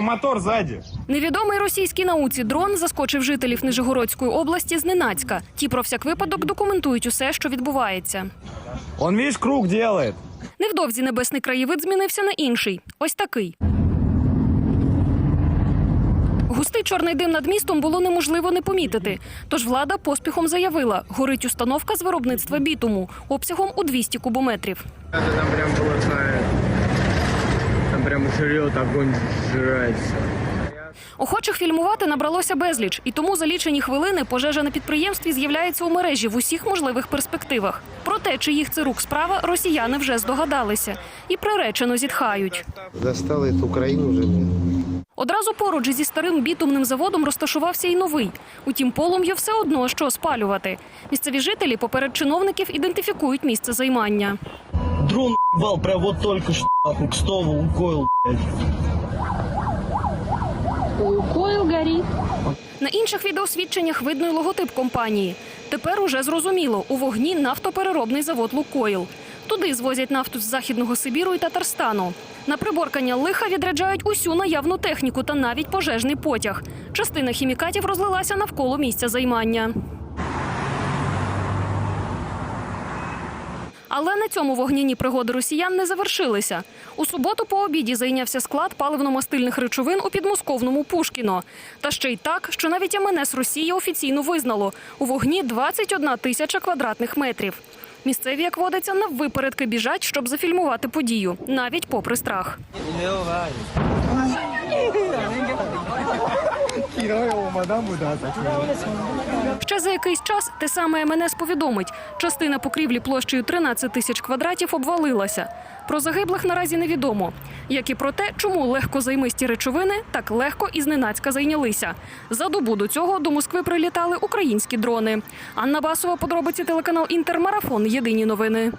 Мотор сзади. Невідомий російській науці дрон заскочив жителів Нижегородської області зненацька. Ті про всяк випадок документують усе, що відбувається. Он, видишь, круг делает. Невдовзі небесний краєвид змінився на інший. Ось такий. Густий чорний дим над містом було неможливо не помітити. Тож влада поспіхом заявила, горить установка з виробництва бітуму обсягом у 200 кубометрів. Это там прям полыхает. Там прям жрет, огонь сжирается. Охочих фільмувати набралося безліч, і тому за лічені хвилини пожежа на підприємстві з'являється у мережі в усіх можливих перспективах. Про те, чи їх це рук справа, росіяни вже здогадалися і приречено зітхають. Достала эту Украину уже мне. Одразу поруч зі старим бітумним заводом розташувався і новий. Утім, полум'я все одно що спалювати. Місцеві жителі поперед чиновників ідентифікують місце займання. Дрон ебал прям вот только что нахуй к стову укоил, блядь. На інших відеосвідченнях видно й логотип компанії. Тепер уже зрозуміло, у вогні нафтопереробний завод Лукойл. Туди звозять нафту з західного Сибіру і Татарстану. На приборкання лиха відряджають усю наявну техніку та навіть пожежний потяг. Частина хімікатів розлилася навколо місця займання. Але на цьому вогняні пригоди росіян не завершилися. У суботу по обіді зайнявся склад паливно-мастильних речовин у підмосковному Пушкіно. Та ще й так, що навіть МНС Росії офіційно визнало у вогні 21 тисяча квадратних метрів. Місцеві, як водиться, наввипередки біжать, щоб зафільмувати подію, навіть попри страх. Ще за якийсь час те саме МНС повідомить, частина покрівлі площею 13 тисяч квадратів обвалилася. Про загиблих наразі невідомо, як і про те, чому легкозаймисті речовини так легко і зненацька зайнялися. За добу до цього до Москви прилітали українські дрони. Анна Басова, подробиці телеканал Інтермарафон. Єдині новини.